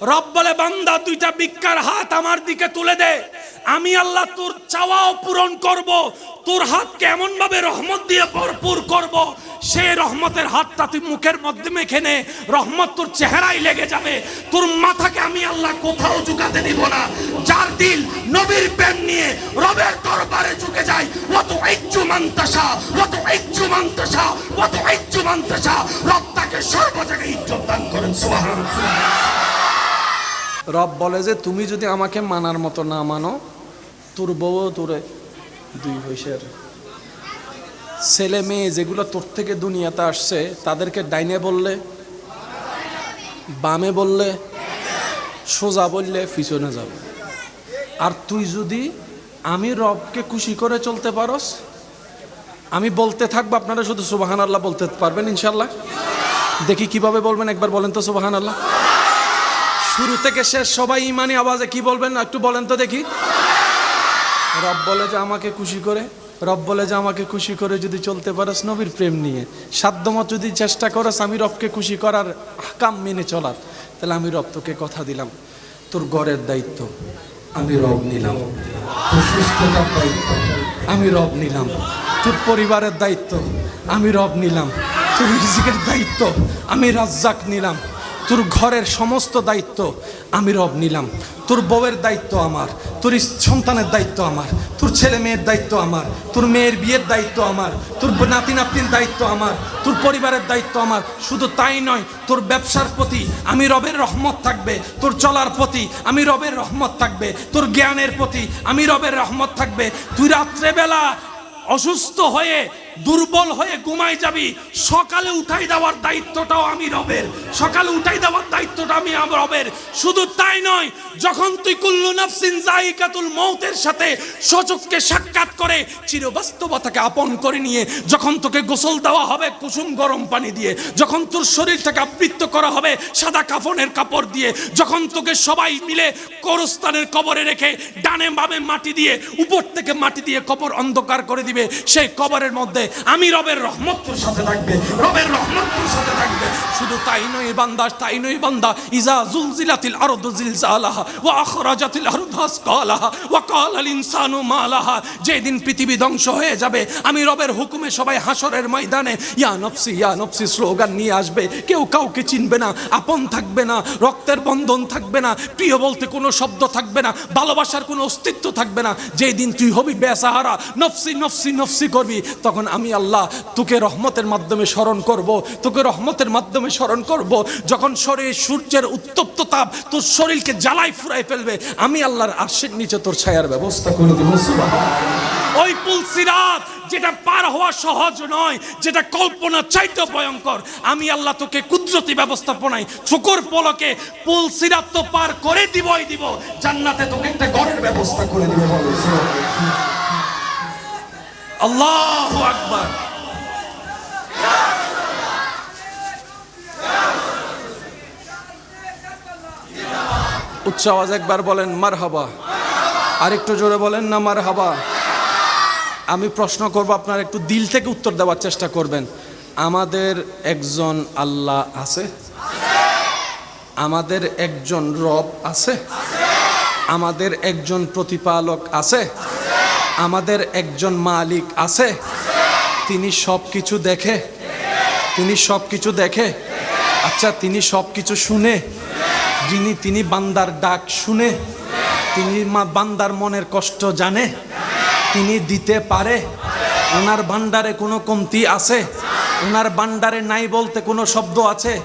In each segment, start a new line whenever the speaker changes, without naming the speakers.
রব বলে, বান্দা, দুইটা ভিক্ষার হাত আমার দিকে তুলে দে। আমি আল্লাহ তোর চাওয়াও পূরণ করব, তোর হাতকে এমন ভাবে রহমত দিয়ে ভরপুর করব সে রহমতের হাতটা তুই মুখের মধ্যে মেখে নে রহমত তোর চেহারায় লেগে যাবে। তোর মাথাকে আমি আল্লাহ কোথাও ঝুঁকাতে দিব না। যার দিল নবীর প্রেম নিয়ে রবের দরবারে ঝুঁকে যায়। অত ইচ্ছু মান্তাসা অত ইচ্ছু মান্তাসা অত ইচ্ছু মান্তাসা রব তাকে সর্ব ইজ্জত দান করেন। সুবহানাল্লাহ।
রব বলে যে, তুমি যদি আমাকে মানার মতো না মানো, তোর বউ তোরে দুই পয়সার ছেলে মেয়ে যেগুলো তোর থেকে দুনিয়াতে আসছে, তাদেরকে ডাইনে বললে, বামে বললে, সোজা বললে পিছনে যাবে। আর তুই যদি আমি রবকে খুশি করে চলতে পারস, আমি বলতে থাকব, আপনারা শুধু সুবাহান আল্লাহ বলতে পারবেন ইনশাল্লাহ দেখি কীভাবে বলবেন, একবার বলেন তো সুবাহান আল্লাহ শুরু থেকে শেষ সবাই ইমানি আওয়াজে কি বলবেন না একটু বলেন তো দেখি। রব বলে যে আমাকে খুশি করে, রব বলে যে আমাকে খুশি করে যদি চলতে পারস নবীর প্রেম নিয়ে। সাধ্যমত যদি চেষ্টা করস আমি রবকে খুশি করার কাম মেনে চলার। তাহলে আমি রব তোকে কথা দিলাম, তোর ঘরের দায়িত্ব আমি রব নিলাম। তোর সুস্থতার দায়িত্ব আমি রব নিলাম। তোর পরিবারের দায়িত্ব আমি রব নিলাম। তোর রিজিকের দায়িত্ব আমি রাজ্জাক নিলাম। তোর ঘরের সমস্ত দায়িত্ব আমি রব নিলাম। তোর বউয়ের দায়িত্ব আমার, তোর সন্তানের দায়িত্ব আমার, তোর ছেলে মেয়ের দায়িত্ব আমার, তোর মেয়ের বিয়ের দায়িত্ব আমার, তোর নাতি নাতনির দায়িত্ব আমার, তোর পরিবারের দায়িত্ব আমার। শুধু তাই নয়, তোর ব্যবসার প্রতি আমি রবের রহমত থাকবে, তোর চলার প্রতি আমি রবের রহমত থাকবে, তোর জ্ঞানের প্রতি আমি রবের রহমত থাকবে। তুই রাত্রেবেলা অসুস্থ হয়ে, দুর্বল হয়ে ঘুমাই যাবি, সকালে উঠাই দেওয়ার দায়িত্বটাও আমি রবের। সকালে উঠাই দেওয়ার দায়িত্বটা আমি আমার রবের। শুধু তাই নয়, যখন তুই কুল্লু নাফসিন জাইকাতুল মৌতের সাথে সচককে সাক্ষাৎ করে, চিরবাস্তবতাকে আপন করে নিয়ে, যখন তোকে গোসল দেওয়া হবে কুসুম গরম পানি দিয়ে, যখন তোর শরীরটাকে আবৃত্ত করা হবে সাদা কাফনের কাপড় দিয়ে, যখন তোকে সবাই মিলে করস্থানের কবরে রেখে ডানে বামে মাটি দিয়ে, উপর থেকে মাটি দিয়ে কবর অন্ধকার করে দিবে সেই কবরের মধ্যে আমি রবের রহমত তোর সাথে থাকবে, রবের রহমত তোর সাথে থাকবে। শুধু তাই নয় বান্দা, তাই নয় বান্দা, ইজা জুলজিলাতিল আরদু জিলজালাহা ওয়া আখরাজাতিল আরদু আসকালাহা ওয়া ক্বালাল ইনসানু মা লাহা যেদিন পৃথিবী ধ্বংস হয়ে যাবে, আমি রবের হুকুমে সবাই হাসরের ময়দানে, ইয়া নফসি ইয়া নফসি স্লোগান নিয়ে আসবে। কেউ কাউকে চিনবে না, আপন থাকবে না, রক্তের বন্ধন থাকবে না, প্রিয় বলতে কোনো শব্দ থাকবে না, ভালোবাসার কোনো অস্তিত্ব থাকবে না। যেই দিন তুই হবি বেসাহারা, নফসি নফসি নফসি নফসি করবি, তখন আমি আল্লাহ তোকে রহমতের মাধ্যমে স্মরণ করব, তোকে রহমতের মাধ্যমে স্মরণ করব। যখন শরীর সূর্যের উত্তপ্ত তাপ তোর শরীরকে জ্বালাই ফুরাই ফেলবে, আমি আল্লাহর আর্শের নিচে তোর ছায়ার ব্যবস্থা করে দেবো ওই পুলসিরাত যেটা পার হওয়া সহজ নয়, যেটা কল্পনা চাইতে ভয়ঙ্কর, আমি আল্লাহ তোকে কুদরতি ব্যবস্থাপনায় চোখর পলকে পুলসিরাত তো পার করে দিবই দিব, জান্নাতে তোকে একটা ঘরের ব্যবস্থা করে দিব আল্লাহ আকবার। উচ্চ আওয়াজ একবার বলেন মার হাবা আরেকটু জোরে বলেন, না মার হাবা আমি প্রশ্ন করব, আপনার একটু দিল থেকে উত্তর দেওয়ার চেষ্টা করবেন। আমাদের একজন আল্লাহ আছে। আমাদের একজন রব আছে। আমাদের একজন প্রতিপালক আছে। আমাদের একজন মালিক আছে। তিনি সব কিছু দেখে। তিনি সব কিছু দেখে। আচ্ছা তিনি সব কিছু শুনে। যিনি, তিনি বান্দার ডাক শুনে। তিনি মা, বান্দার মনের কষ্ট জানে। তিনি দিতে পারে। ওনার ভান্ডারে কোনো কমতি আছে। ওনার ভান্ডারে নাই বলতে কোনো শব্দ আছে।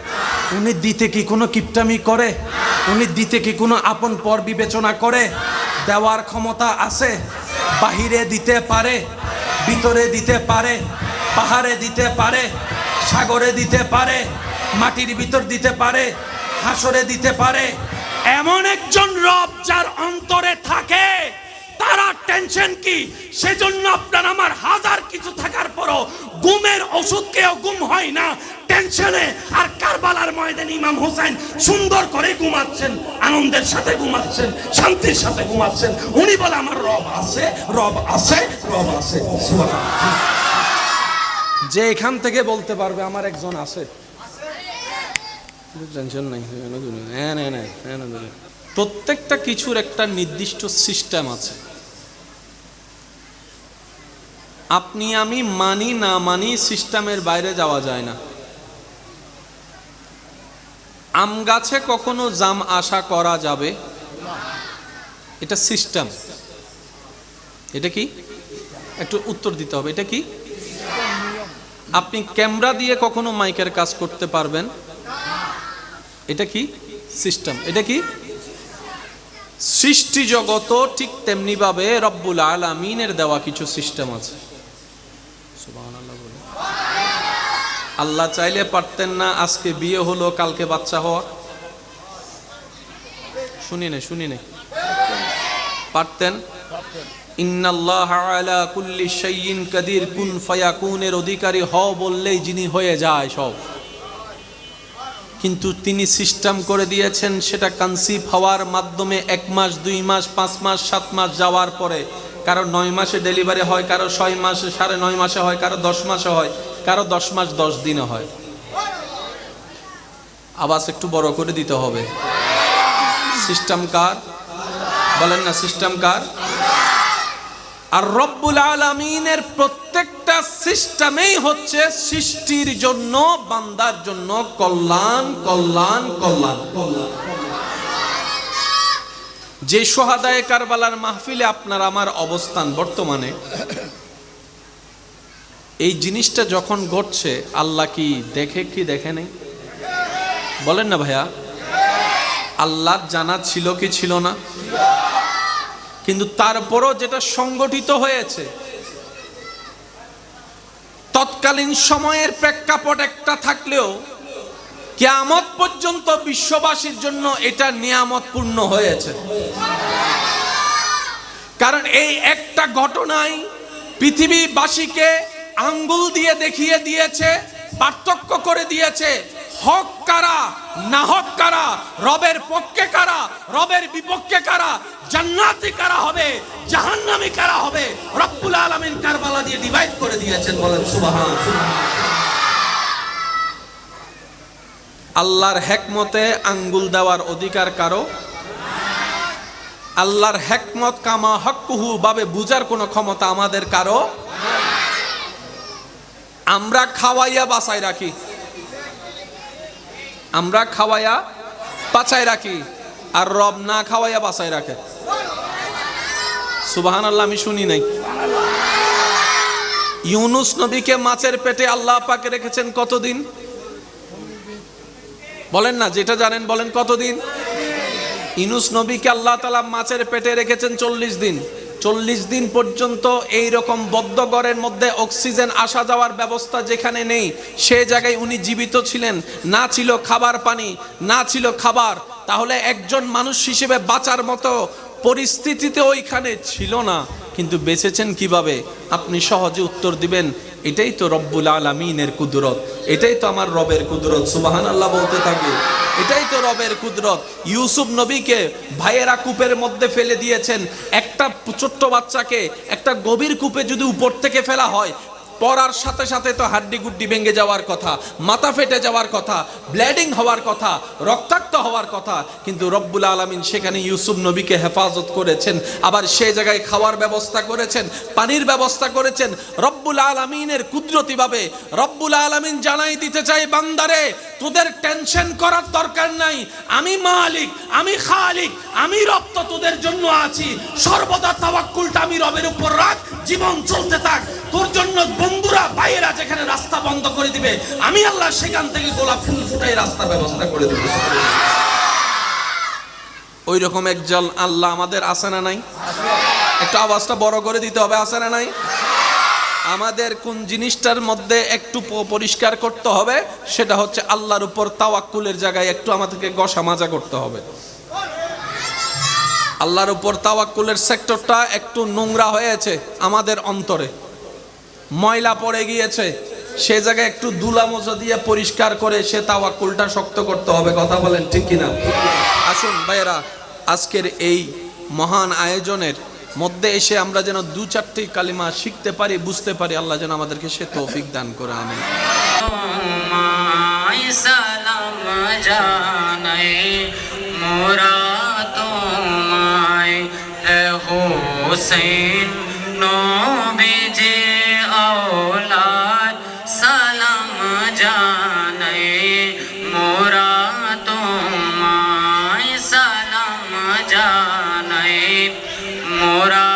উনি দিতে কি কোনো কিপটামি করে? উনি দিতে কি কোনো আপন পর বিবেচনা করে? দেওয়ার ক্ষমতা আছে। বাহিরে দিতে পারে, ভিতরে দিতে পারে, পাহাড়ে দিতে পারে, সাগরে দিতে পারে, মাটির ভিতর দিতে পারে, হাসরে দিতে পারে। এমন একজন রব যার অন্তরে থাকে, তারা টেনশন কি? সেজন্য আপনার আমার হাজার কিছু থাকার পরও গুমের ওষুধ কেউ গুম হয় না। টেনশনে আর কারবালার ময়দানে ইমাম হোসেন সুন্দর করে ঘুমাচ্ছেন, আনন্দের সাথে ঘুমাচ্ছেন, শান্তির সাথে ঘুমাচ্ছেন। উনি বলে, আমার রব আছে রব আছে রব আছে। যে এখান থেকে বলতে পারবে, আমার একজন আছে। প্রত্যেকটা কিছুর একটা নির্দিষ্ট সিস্টেম আছে। আপনি, আমি মানি, না মানি সিস্টেমের বাইরে যাওয়া যায় না। আম গাছে কখনো জাম আশা করা যাবে? এটা সিস্টেম এটা কি? একটু উত্তর দিতে হবে। এটা কি? আপনি ক্যামেরা দিয়ে কখনো মাইকের কাজ করতে পারবেন? এটা কি? সিস্টেম এটা কি? সৃষ্টি জগত ঠিক তেমনি ভাবে রব্বুল আলামিনের দেওয়া কিছু সিস্টেম আছে। বলে। আল্লাহ চাইলে পারতেন না, আজকে বিয়ে হলো, কালকে বাচ্চা হওয়া। শুনি নে শুনি নে পারতেন? কাদির, কুন ফায়াকুনের অধিকারী হ বললেই যিনি হয়ে যায় সব। কিন্তু তিনি সিস্টেম করে দিয়েছেন, সেটা কনসিভ হওয়ার মাধ্যমে এক মাস, দুই মাস, পাঁচ মাস, সাত মাস যাওয়ার পরে। কারও নয় মাসে ডেলিভারি হয়, কারও ছয় মাসে, সাড়ে নয় মাসে হয়, কারও দশ মাসে হয়। কারও দশ মাস দশ দিনে হয়। আওয়াজ একটু বড় করে দিতে হবে। সিস্টেম কার? বলেন না সিস্টেম কার? আর রব্বুল আলমিনের প্রত্যেকটা সিস্টেমেই হচ্ছে সৃষ্টির জন্য, বান্দার জন্য কল্যাণ কল্যাণ কল্যাণ। যে সোহাদায় কারবালার মাহফিলে আপনার আমার অবস্থান বর্তমানে এই জিনিসটা যখন ঘটছে, আল্লাহ কি দেখে কি দেখে নেই? বলেন না ভাইয়া। আল্লাহর জানা ছিল কি ছিল না? কিন্তু তারপরও যেটা সংগঠিত হয়েছে, তৎকালীন সময়ের প্রেক্ষাপট একটা থাকলেও, কেয়ামত পর্যন্ত বিশ্ববাসীর জন্য এটা নিয়ামতপূর্ণ হয়েছে। কারণ এই একটা ঘটনায় পৃথিবীবাসীকে আঙ্গুল দিয়ে দেখিয়ে দিয়েছে, পার্থক্য করে দিয়েছে, হক কারা, না হক কারা, রবের পক্ষে কারা, রবের বিপক্ষে কারা, জান্নাতি কারা হবে, জাহান্নামী কারা হবে, রব্বুল আলামিন কারবালা দিয়ে ডিভাইড করে দিয়েছেন, বলেন সুবহান। আল্লাহর হেকমতে আঙ্গুল দেওয়ার অধিকার কারও? আল্লাহর হেকমত কামা হকুহু ভাবে বুঝার কোনো ক্ষমতা আমাদের কারও? আমরা খাওয়াইয়া বাসায় রাখি। আমরা খাওয়াইয়া বাঁচায় রাখি আর রব না খাওয়াইয়া বাঁচায় রাখে। সুবাহান আল্লাহ আমি শুনি নাই। ইউনুস নবীকে মাছের পেটে আল্লাহ পাকে রেখেছেন কতদিন? বলেন না, যেটা জানেন বলেন কতদিন? ইনুস নবীকে আল্লাহ তালা মাছের পেটে রেখেছেন চল্লিশ দিন। চল্লিশ দিন পর্যন্ত এই রকম বদ্ধগড়ের মধ্যে অক্সিজেন আসা যাওয়ার ব্যবস্থা যেখানে নেই, সে জায়গায় উনি জীবিত ছিলেন। না ছিল খাবার পানি, না ছিল খাবার। তাহলে একজন মানুষ হিসেবে বাঁচার মতো পরিস্থিতিতে ওইখানে ছিল না। কিন্তু বেঁচেছেন কীভাবে? আপনি সহজে উত্তর দিবেন, এটাই তো রব্বুল আলমিনের কুদরত। এটাই তো আমার রবের কুদরত সুবাহান আল্লাহ বলতে থাকে। এটাই রবের কুদরত। ইউসুফ নবীকে ভাইয়েরা কূপের মধ্যে ফেলে দিয়েছেন। একটা ছোট্ট বাচ্চাকে একটা গভীর কূপে যদি উপর থেকে ফেলা হয় পড়ার সাথে সাথে তো হাড্ডি গুড্ডি ভেঙে যাওয়ার কথা, মাথা ফেটে যাওয়ার কথা, ব্লিডিং হওয়ার কথা, রক্তাক্ত হওয়ার কথা, কিন্তু রব্বুল আলমিন সেখানে ইউসুফ নবীকে হেফাজত করেছেন, আবার সে জায়গায় খাওয়ার ব্যবস্থা করেছেন, পানির ব্যবস্থা করেছেন, রব্বুল আলমিনের কুদরতিভাবে রব্বুল আলমিন জানাই দিতে চাই বান্দারে, তোদের টেনশন করার দরকার নাই, আমি মালিক, আমি খালিক, আমি রক্ত তোদের জন্য আছি, সর্বদা তাওয়াক্কুলটা আমি রবের উপর রাখ, জীবন চলতে থাক, তোর জন্য বন্ধুরা বাইরা যেখানে রাস্তা বন্ধ করে দিবে, আমি আল্লাহ সেখান থেকে গোলাপ ফুল ফুটাই রাস্তার ব্যবস্থা করে দেব। ওই রকম একজন আল্লাহ আমাদের আছে না নাই? একটু আওয়াজটা বড় করে দিতে হবে, আছে না নাই? আমাদের কোন জিনিসটার মধ্যে একটু পরিষ্কার করতে হবে, সেটা হচ্ছে আল্লাহর উপর তাওয়াক্কুলের জায়গায় একটু আমাদেরকে গসা মাজা করতে হবে। আল্লাহর উপর তাওয়াক্কুলের সেক্টরটা একটু নোংরা হয়েছে আমাদের অন্তরে। ময়লা পড়ে গিয়েছে। সে জায়গায় একটু দুলা মোজা দিয়ে পরিষ্কার করে সে তাওয়াক্কুলটা শক্ত করতে হবে, কথা বলেন ঠিক কিনা? আসুন ভাইয়েরা, আজকের এই মহান আয়োজনের মধ্যে এসে আমরা যেন দু চারটি কালিমা শিখতে পারি, বুঝতে পারি, আল্লাহ যেন আমাদেরকে সে তৌফিক দান করে আমি
মোরা তোমায় হোসেন আওলাদ সালাম জানাই মোরা তোমায় সালাম জানাই মোরা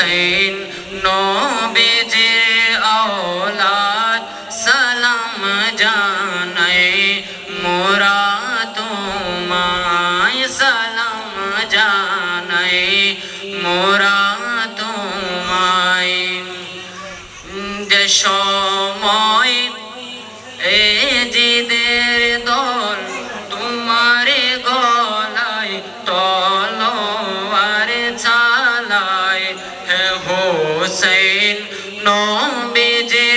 হোসেন নবীজি আওলাদ সালাম জানাই হোসেন নবীজি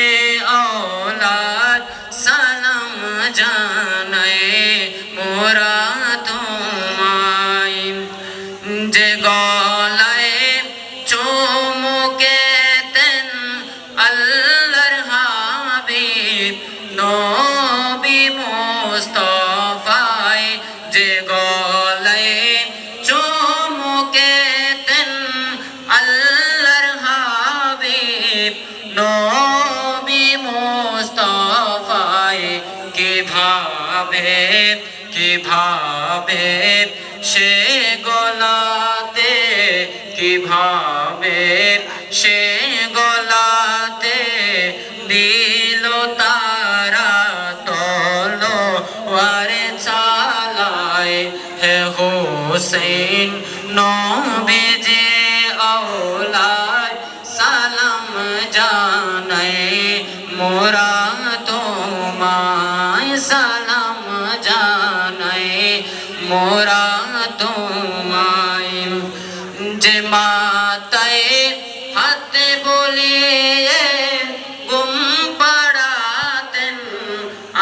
আওলাদ সালাম জানাই মোরা তোমায় যে গলায় চুমুকেতেন আল্লাহর হাবিব, নবী মুস্তফায় যে গলায় চুমুকেতেন কীভাবে কীভাবে? সে গলাতে কীভাবে? সে গলাতে দিল তারা তলো ওয়ারে চালায়। হে হোসেন নবীজি আওলাদ সালাম মোরা তোমায় যে মাতায় হাতে বলিয়ে গুম পাড়াতেন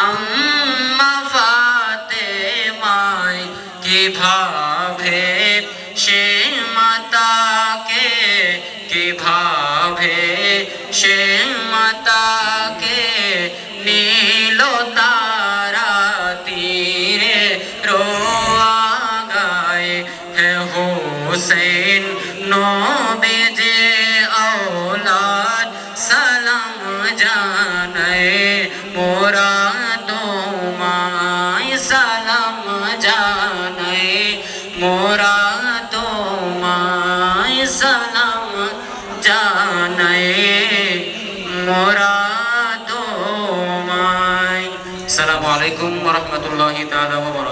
আম্মা ফাতে মায় কীভাবে সে মাতাকে, কীভাবে সে মাতাকে নীল নবীজি আওলাদ, সালাম জানাই মোরা তোমায়, সালাম জানাই মোরা তোমায়, সালাম জানাই মোরা তোমায়। আসসালামু আলাইকুম রাহমাতুল্লাহি বারাকাতুহু।